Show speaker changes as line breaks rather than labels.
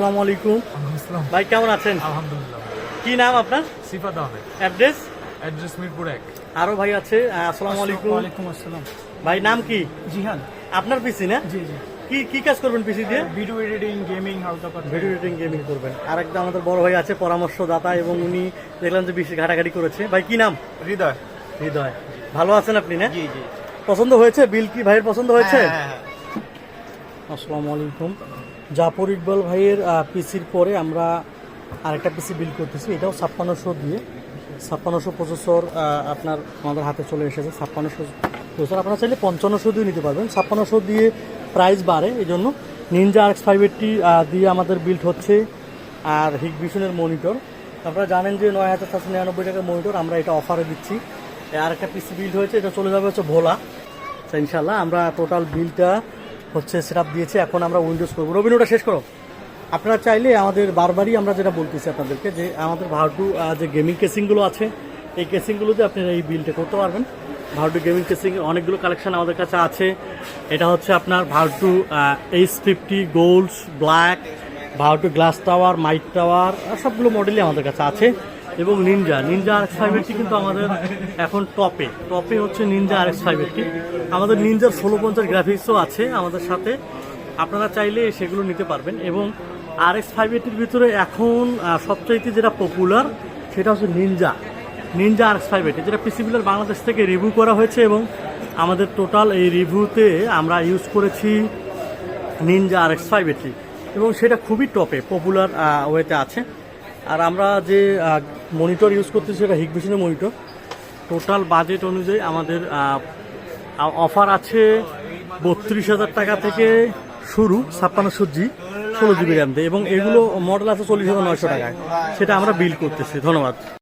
আসসালামু আলাইকুম। ভাই কেমন আছেন?
আলহামদুলিল্লাহ
কি নাম আপনার?
সিফাত আহমেদ।
অ্যাড্রেস?
অ্যাড্রেস মিরপুর এক।
আরও ভাই আছে আসসালামু আলাইকুম।
ওয়ালাইকুম আসসালাম।
ভাই নাম কি?
জিহান।
আপনার পিসি না?
জি জি।
কি কি কাজ করবেন পিসি দিয়ে?
Video editing gaming
video editing gaming করবেন। আর একটা আমাদের বড় ভাই আছে পরামর্শদাতা এবং উনি দেখলাম যে বেশি ঘাটাঘাটি করেছে। ভাই কি নাম?
হৃদয়।
হৃদয়। ভালো আছেন আপনি না?
জি জি।
পছন্দ হয়েছে? বিল কি ভাইয়ের পছন্দ হয়েছে?
হ্যাঁ,
আসসালামু আলাইকুম। জাফর ইকবাল ভাইয়ের পিসির পরে আমরা আরেকটা পিসি বিল করতেছি। এটাও ছাপ্পান্নশো দিয়ে। ছাপ্পান্নশো প্রসেসর আপনার আমাদের হাতে চলে এসেছে। ছাপ্পান্নশো প্রসেসর আপনারা চাইলে পঞ্চান্নশো দিয়ে নিতে পারবেন। ছাপ্পান্নশো দিয়ে প্রাইস বাড়ে এই জন্য ninja R X five eighty দিয়ে আমাদের বিল্ড হচ্ছে। আর হিগভিশনের মনিটর আপনারা জানেন যে নয় হাজার সাতশো নিরানব্বই টাকার মনিটর আমরা এটা অফারে দিচ্ছি। আর একটা পিসি বিল্ড হয়েছে। এটা চলে যাবে হচ্ছে ভোলা। ইনশাল্লাহ আমরা টোটাল বিলটা হচ্ছে সেট দিয়েছে, এখন আমরা উইন্ডোজ করব। রবিন, ওটা শেষ করো। আপনারা চাইলে আমাদের বারবারই আমরা যেটা বলতেছি আপনাদেরকে, যে আমাদের ভার্টু যে গেমিং কেসিংগুলো আছে, এই কেসিংগুলোতে আপনারা এই বিলটা করতে পারবেন। ভার্টু গেমিং কেসিং অনেকগুলো কালেকশন আমাদের কাছে আছে। এটা হচ্ছে আপনার Vertu H fifty golds black Vertu glass tower might tower সবগুলো মডেলই আমাদের কাছে আছে। এবং ninja ninja R X five eighty কিন্তু আমাদের এখন টপে টপে হচ্ছে নিনজা আর এক্স ফাইভ আমাদের নিনজার ষোলো পঞ্চাশ গ্রাফিক্সও আছে আমাদের সাথে। আপনারা চাইলে সেগুলো নিতে পারবেন। এবং আর এক্স ফাইভ ভিতরে এখন সবচাইতে যেটা পপুলার সেটা হচ্ছে ninja ninja R X five eighty যেটা পিসিবিলার বাংলাদেশ থেকে রিভিউ করা হয়েছে এবং আমাদের টোটাল এই রিভিউতে আমরা ইউজ করেছি ninja R X five eighty এবং সেটা খুবই টপে পপুলার ওয়েতে আছে। আর আমরা যে মনিটর ইউজ করতেছি সেটা হিকভিশনের মনিটর টোটাল বাজেট অনুযায়ী আমাদের অফার আছে বত্রিশ হাজার টাকা থেকে শুরু ছাপ্পান্নশো জি, ষোলো জিবি র্যাম দেয়। এবং এগুলো মডেল আছে চল্লিশ হাজার নয়শো টাকায়। সেটা আমরা বিল করতেছি। ধন্যবাদ।